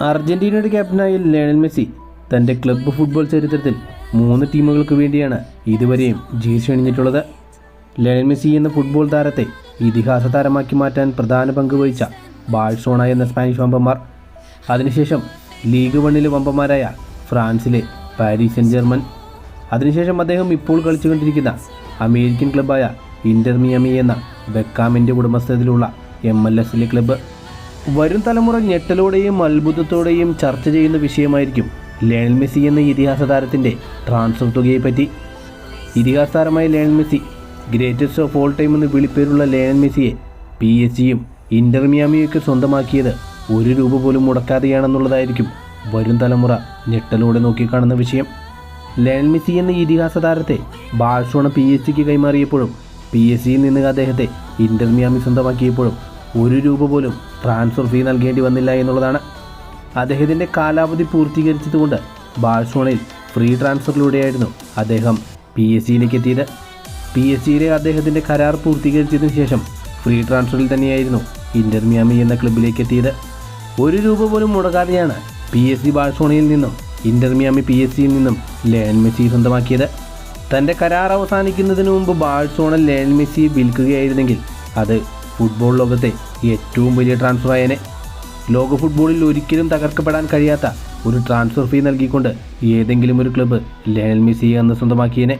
അർജന്റീനയുടെ ക്യാപ്റ്റനായ Lionel Messi തന്റെ ക്ലബ്ബ് ഫുട്ബോൾ ചരിത്രത്തിൽ മൂന്ന് ടീമുകൾക്ക് വേണ്ടിയാണ് ഇതുവരെയും ജേഴ്സി അണിഞ്ഞിട്ടുള്ളത്. ലയണൽ മെസ്സി എന്ന ഫുട്ബോൾ താരത്തെ ഇതിഹാസ താരമാക്കി മാറ്റാൻ പ്രധാന പങ്ക് വഹിച്ച ബാഴ്സോണ എന്ന സ്പാനിഷ് വമ്പന്മാർ. അതിനുശേഷം ലീഗ് വണ്ണിലെ വമ്പന്മാരായ ഫ്രാൻസിലെ പാരീസ് സെൻ ജർമ്മൻ അതിനുശേഷം അദ്ദേഹം ഇപ്പോൾ കളിച്ചുകൊണ്ടിരിക്കുന്ന അമേരിക്കൻ ക്ലബ്ബായ ഇന്റർ മിയാമി എന്ന ബെക്കാമിന്റെ ഉടമസ്ഥതയിലുള്ള എം എൽ എസിലെ ക്ലബ്ബ് വരും തലമുറ ഞെട്ടലോടെയും അത്ഭുതത്തോടെയും ചർച്ച ചെയ്യുന്ന വിഷയമായിരിക്കും ലയണൽ മെസ്സി എന്ന ഇതിഹാസ താരത്തിന്റെ ട്രാൻസ്ഫർ തുകയെപ്പറ്റി. ഇതിഹാസ താരമായ Lionel Messi greatest of all time എന്ന് വിളിപ്പേരുള്ള ലയണൽ മെസ്സിയെ പി എസ് ജിയും ഇന്റർ മിയാമിയൊക്കെ സ്വന്തമാക്കിയത് ഒരു രൂപ പോലും മുടക്കാതെയാണെന്നുള്ളതായിരിക്കും വരും തലമുറ ഞെട്ടലോടെ നോക്കിക്കാണുന്ന വിഷയം. ലയണൽ മെസ്സി എന്ന ഇതിഹാസ താരത്തെ ബാഴ്സോണ പി എസ് സിക്ക് കൈമാറിയപ്പോഴും പി എസ് സിയിൽ നിന്ന് അദ്ദേഹത്തെ ഇന്റർമിയാമി സ്വന്തമാക്കിയപ്പോഴും ഒരു രൂപ പോലും ട്രാൻസ്ഫർ ഫീ നൽകേണ്ടി വന്നില്ല എന്നുള്ളതാണ്. അദ്ദേഹത്തിന്റെ കാലാവധി പൂർത്തീകരിച്ചതുകൊണ്ട് ബാഴ്സോണയിൽ ഫ്രീ ട്രാൻസ്ഫറിലൂടെയായിരുന്നു അദ്ദേഹം പി എസ് സിയിലേക്ക് എത്തിയത്. പി എസ് സിയിലെ അദ്ദേഹത്തിന്റെ കരാർ പൂർത്തീകരിച്ചതിന് ശേഷം ഫ്രീ ട്രാൻസ്ഫറിൽ തന്നെയായിരുന്നു ഇന്റർ മിയാമി എന്ന ക്ലബിലേക്ക് എത്തിയത്. ഒരു രൂപ പോലും മുടക്കാതെയാണ് പി എസ് സി ബാഴ്സോണയിൽ നിന്നും ഇന്റർ മിയാമി പി എസ് സിയിൽ നിന്നും ലയൺ മെസ്സി സ്വന്തമാക്കിയത്. തന്റെ കരാർ അവസാനിക്കുന്നതിന് മുമ്പ് ബാഴ്സോണ ലയൺ മെസ്സിയെ വിൽക്കുകയായിരുന്നെങ്കിൽ അത് ഫുട്ബോൾ ലോകത്തെ ഏറ്റവും വലിയ ട്രാൻസ്ഫർ ആയനെ. ലോക ഫുട്ബോളിൽ ഒരിക്കലും തകർക്കപ്പെടാൻ കഴിയാത്ത ഒരു ട്രാൻസ്ഫർ ഫീ നൽകിക്കൊണ്ട് ഏതെങ്കിലും ഒരു ക്ലബ്ബ് ലയണൽ മെസ്സിയെ അന്ന് സ്വന്തമാക്കിയേനെ.